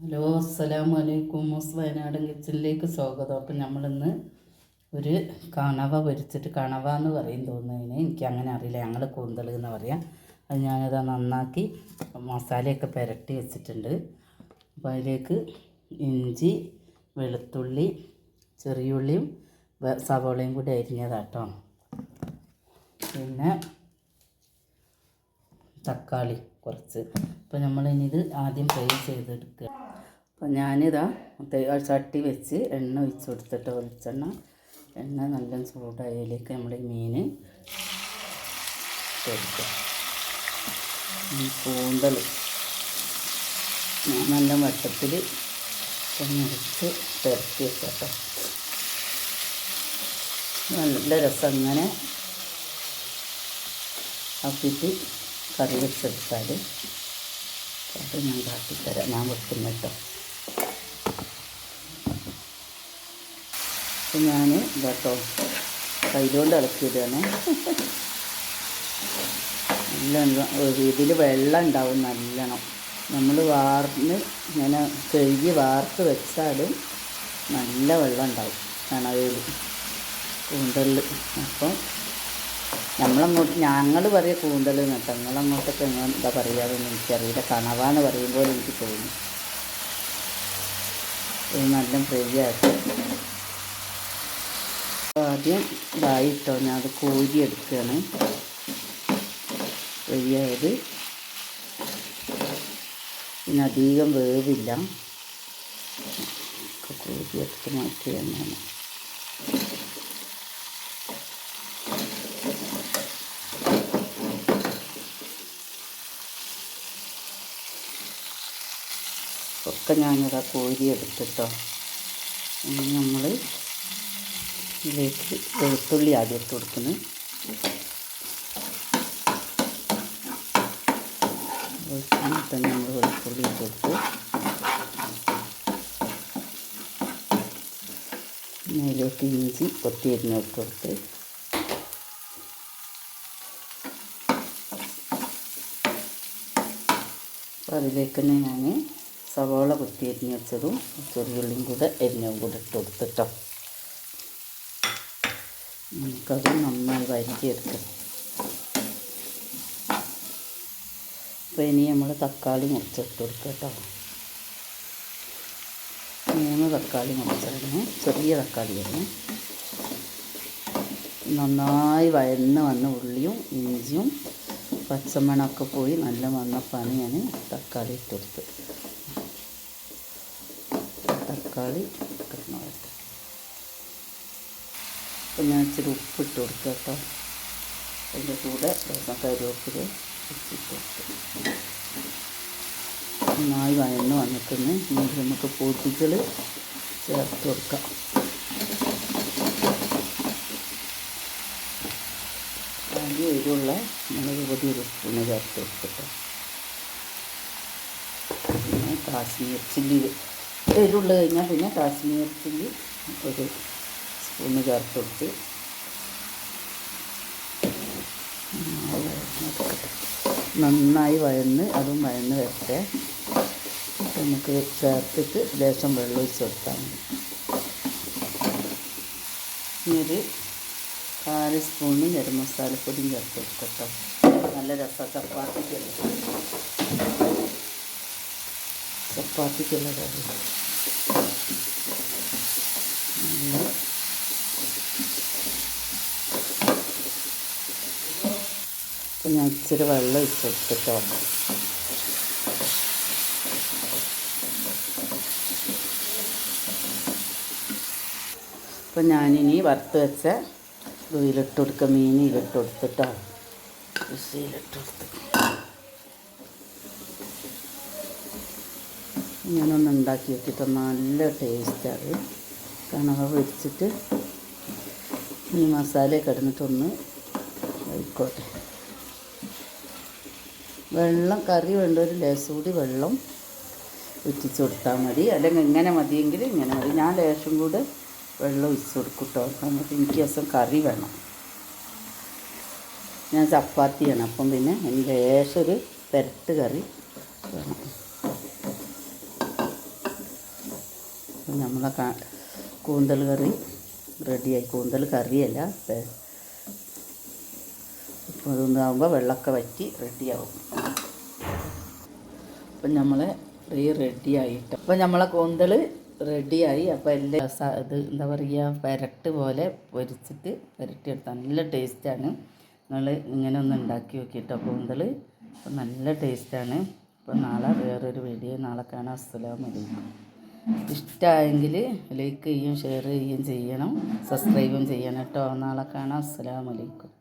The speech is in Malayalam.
ഹലോ അസ്സലാമു അലൈക്കും. മോസ് വയനാടൻ കിച്ചണിലേക്ക് സ്വാഗതം. അപ്പം നമ്മളിന്ന് ഒരു കണവ പൊരിച്ചിട്ട് കണവ എന്ന് പറയും തോന്നുന്നതിന്. എനിക്ക് അങ്ങനെ അറിയില്ല. ഞങ്ങൾ കൂന്തൽ എന്ന് പറയാം. അത് ഞാനത് നന്നാക്കി മസാലയൊക്കെ പുരട്ടി വെച്ചിട്ടുണ്ട്. അപ്പോൾ അതിലേക്ക് ഇഞ്ചി വെളുത്തുള്ളി ചെറിയുള്ളിയും സവോളയും കൂടി അരിഞ്ഞതാട്ടോ. പിന്നെ തക്കാളി. കുറച്ച്. അപ്പോൾ ഇനി ഇത് ആദ്യം ഫ്രൈ ചെയ്തെടുക്കുക. അപ്പോൾ ഞാനിതാ ചട്ടി വെച്ച് എണ്ണ ഒഴിച്ച് കൊടുത്തിട്ട് വെളിച്ചെണ്ണ. എണ്ണ നല്ല ചൂടായതിലേക്ക് നമ്മൾ മീൻ കൂന്തൽ നല്ല വട്ടത്തിൽ ഒന്നിടിച്ച് തിരക്കി വെക്കട്ടോ നല്ല രസം അങ്ങനെ. ആക്കിയിട്ട് കറി വെച്ചെടുത്താൽ അത് ഞാൻ കാട്ടിത്തരാം. ഞാൻ വെക്കുന്ന കേട്ടോ. അപ്പം ഞാൻ ഇതാട്ടോ കയ്യിലോണ്ട് ഇളക്കിയിടുകയാണ് നല്ല ഇതിൽ വെള്ളം ഉണ്ടാവും നല്ലോണം. നമ്മൾ വാർന്ന് ഇങ്ങനെ കഴുകി വാർത്ത് വെച്ചാലും നല്ല വെള്ളം ഉണ്ടാവും. കണവയിൽ കൂന്തലിൽ അപ്പം നമ്മളങ്ങോട്ട് ഞങ്ങൾ പറയ കൂന്തൽ എന്നിട്ട് നിങ്ങളങ്ങോട്ടൊക്കെ നിങ്ങൾ എന്താ പറയുകയെന്ന് എനിക്കറിയില്ല. കണവ എന്ന് പറയുമ്പോൾ എനിക്ക് തോന്നി. ഇത് നല്ല ഫ്രൈ ആക്കി ആദ്യം ഇതായിട്ടോ ഞാൻ അത് കോരി എടുക്കുകയാണ് ഫ്രൈ ആയത് പിന്നെ അധികം വേവില്ല. കോരി എടുത്ത് മാറ്റി തന്നെയാണ് ഒക്കെ ഞാനിതാ കോരി എടുത്തിട്ടോ ഇനി നമ്മൾ ഇതിലേക്ക് വെളുത്തുള്ളി ആദ്യം ഇട്ട് കൊടുക്കുന്നു. വെളുത്തുള്ളി തന്നെ നമ്മൾ വെളുത്തുള്ളി ഇട്ട് കൊടുത്ത്. അതിലേക്ക് ഇഞ്ചി കൊത്തി അരിഞ്ഞ് ഇട്ട് കൊടുത്ത്. അപ്പോൾ അതിലേക്ക് തന്നെ ഞാൻ സവാള കുത്തി അരിഞ്ഞ് വെച്ചതും ചെറിയുള്ളിയും കൂടെ എരിഞ്ഞും കൂടെ ഇട്ട് കൊടുത്തിട്ടോ. നമുക്കത് നന്നായി വരിച്ചെടുക്കാം അപ്പോൾ ഇനി നമ്മൾ തക്കാളി മുറിച്ചിട്ട് കൊടുക്കുക കേട്ടോ. മൂന്ന് തക്കാളി മുറിച്ചായിരുന്നു ചെറിയ തക്കാളിയാണ് നന്നായി വഴന്ന് വന്ന ഉള്ളിയും ഇഞ്ചിയും പച്ചമണമൊക്കെ പോയി നല്ല വന്ന ഞാൻ തക്കാളി ഇട്ട് തക്കാളി കിടന്നു വരട്ടെ അപ്പം ഞാൻ ഇച്ചിരി ഉപ്പിട്ട് കൊടുക്കുക കേട്ടോ. അതിന്റെ കൂടെ ലേശം കരുവേപ്പില ഇട്ടിട്ട് കൊടുത്തു നന്നായി വഴന്ന് വന്നിട്ടുണ്ട്. ഇനി നമുക്ക് പൊതികൾ ചേർത്ത് കൊടുക്കാം. ആദ്യം എരിവുള്ള മുളക് പൊടി ഒരു സ്പൂണ് ചേർത്ത് കൊടുക്കട്ടെ പിന്നെ കാശ്മീർ ചില്ലി എരിവുള്ള കഴിഞ്ഞാൽ പിന്നെ കാശ്മീർ ചില്ലി ഒരു സ്പൂണ് ചേർത്ത് കൊടുത്ത് നന്നായി വഴന്ന് അതും വഴന്ന് വരട്ടെ. നമുക്ക് ചേർത്തിട്ട് ലേശം വെള്ളം ഒഴിച്ച് കൊടുത്താൽ മതി. ഇനിയൊരു കാൽ സ്പൂണ് ഗരം മസാലപ്പൊടിയും ചേർത്ത് കൊടുക്കട്ടോ നല്ല രസം. ചപ്പാത്തിക്കല്ല ചപ്പാത്തിക്കുള്ള കറി നല്ല അപ്പം ഞാൻ ഇച്ചിരി വെള്ളം ഇച്ചെടുത്തിട്ടോ അപ്പം ഞാനിനി വറുത്ത് വെച്ച ഇതിലിട്ട് കൊടുക്കുക മീൻ ഇതിലിട്ട് കൊടുത്തിട്ടോ കൃഷിയിലിട്ട് കൊടുത്ത്. ഞാനൊന്ന് ഉണ്ടാക്കി നോക്കിയിട്ട് നല്ല ടേസ്റ്റാണ് കണവ പൊരിച്ചിട്ട് ഈ മസാലയൊക്കെ ഇടുന്നിട്ടൊന്ന് ആയിക്കോട്ടെ വെള്ളം കറി വേണ്ട ഒരു ലേശം കൂടി വെള്ളം ഒറ്റിച്ച് കൊടുത്താൽ മതി. അല്ലെങ്കിൽ ഇങ്ങനെ മതിയെങ്കിൽ ഇങ്ങനെ മതി. ഞാൻ ലേശം കൂടെ വെള്ളം ഒഴിച്ച് കൊടുക്കും കേട്ടോ നമുക്ക് എനിക്ക് ദിവസം കറി വേണം. ഞാൻ ചപ്പാത്തിയാണ്. അപ്പം പിന്നെ എനിക്ക് ലേശം ഒരു പെരട്ട് കറി വേണം. നമ്മളെ കാ കൂന്തൽ കറി റെഡിയായി. കൂന്തൽ കറിയല്ല ഇപ്പോൾ അപ്പോൾ അതൊന്നാകുമ്പോൾ വെള്ളമൊക്കെ വറ്റി റെഡിയാവും. അപ്പം നമ്മളെ റീ റെഡിയായിട്ട്. അപ്പം നമ്മളെ കൂന്തൽ റെഡിയായി. അപ്പോൾ എല്ലാ ഇത് എന്താ പറയുക പെരട്ട് പോലെ പൊരിച്ചിട്ട് പെരട്ടിയെടുത്താൽ നല്ല ടേസ്റ്റാണ്. നിങ്ങൾ ഇങ്ങനെ ഒന്ന് ഉണ്ടാക്കി നോക്കിയിട്ടോ കൂന്തൽ. അപ്പം നല്ല ടേസ്റ്റാണ്. അപ്പോൾ നാളെ വേറൊരു വീഡിയോ നാളെ കാണാം. അസ്സലാമു അലൈക്കും. ഇഷ്ടമായെങ്കിൽ ലൈക്ക് ചെയ്യും ഷെയർ ചെയ്യുകയും ചെയ്യണം. സബ്സ്ക്രൈബും ചെയ്യണം കേട്ടോ. നാളെ കാണാം. അസ്സാം അലൈക്കും.